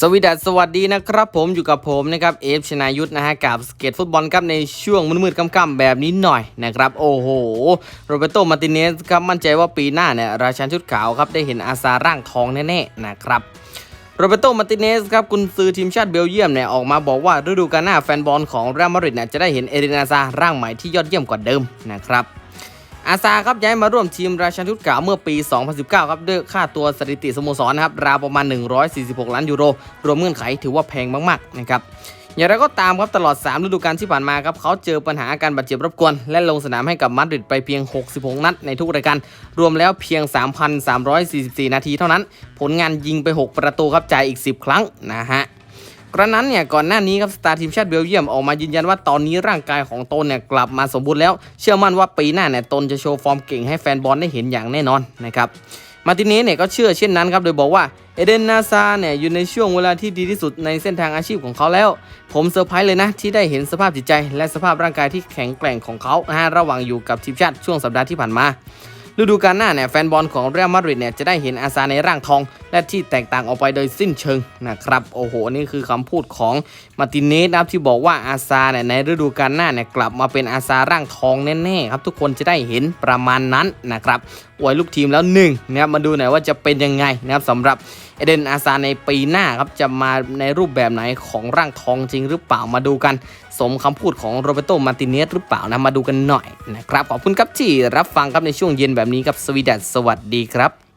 สวีดัสสวัสดีนะครับผมอยู่กับผมนะครับเอฟชนายุทธนะฮะกับสเก็ตฟุตบอลครับในช่วงมืดๆค่ำๆแบบนี้หน่อยนะครับโอ้โหโรเบโตมาร์ติเนสครับมั่นใจว่าปีหน้าเนี่ยราชันชุดขาวครับได้เห็นอาซาร่างทองแน่ๆนะครับโรเบโตมาร์ติเนสครับกุนซือทีมชาติเบลเยียมเนี่ยออกมาบอกว่าฤดูกาลหน้าแฟนบอลของเรอัลมาดริดเนี่ยจะได้เห็นเอรินาซาร่างใหม่ที่ยอดเยี่ยมกว่าเดิมนะครับ อาซาครับย้ายมาร่วมทีมราชันทุตกล่าวเมื่อปี 2019 ครับด้วยค่าตัวสถิติสโมสรนะครับราวประมาณ 146 ล้านยูโร รวมเงื่อนไขถือว่าแพงมากๆนะครับอย่างไรก็ตามครับตลอด 3 ฤดูกาลที่ผ่านมาครับเขาเจอปัญหาอาการบาดเจ็บรบกวน และลงสนามให้กับมาดริดไปเพียง 66 นัดในทุกรายการ รวมแล้วเพียง 3,344 นาทีเท่านั้น ผลงานยิงไป 6 ประตูครับจ่ายอีก 10 ครั้งนะฮะ กระนั้นเนี่ยก่อนหน้านี้ครับสตาร์ทีมชาติเบลเยียมออกมายืนยันว่าตอนนี้ร่างกายของตนเนี่ยกลับมาสมบูรณ์แล้ว เชื่อมั่นว่าปีหน้าเนี่ยตนจะโชว์ฟอร์มเก่งให้แฟนบอลได้เห็นอย่างแน่นอนนะครับมาติเนสเนี่ยก็เชื่อเช่นนั้นครับโดยบอกว่าเอเดนนาซาเนี่ยอยู่ในช่วงเวลาที่ดีที่สุดในเส้นทางอาชีพของเขาแล้ว ผมเซอร์ไพรส์เลยนะ ที่ได้เห็นสภาพจิตใจ และสภาพร่างกายที่แข็งแกร่งของเขานะระหว่างอยู่กับทีมชาติช่วงสัปดาห์ที่ผ่านมาฤดูกาลหน้าเนี่ยแฟนบอลของเรอัลมาดริดเนี่ยจะได้เห็นอาซาในร่างทอง และที่แตกต่างออกไปโดยสิ้นเชิงนะครับโอ้โหนี่คือคำพูดของมาร์ติเนสนะครับที่บอกว่าอาซาเนี่ยในฤดูกาลหน้าเนี่ยกลับมาเป็นอาซาร่างทองแน่ๆครับทุกคนจะได้เห็นประมาณนั้นนะครับอวยลูกทีมแล้วหนึ่งนะครับมาดูหน่อยว่าจะเป็นยังไงนะครับสำหรับเอเดนอาซาในปีหน้าครับจะมาในรูปแบบไหนของร่างทองจริงหรือเปล่ามาดูกัน สมคำพูดของโรเบโตมาร์ติเนสหรือเปล่านะมาดูกันหน่อยนะครับขอบคุณครับที่รับฟังครับในช่วงเย็นแบบนี้กับสวีดัสสวัสดีครับ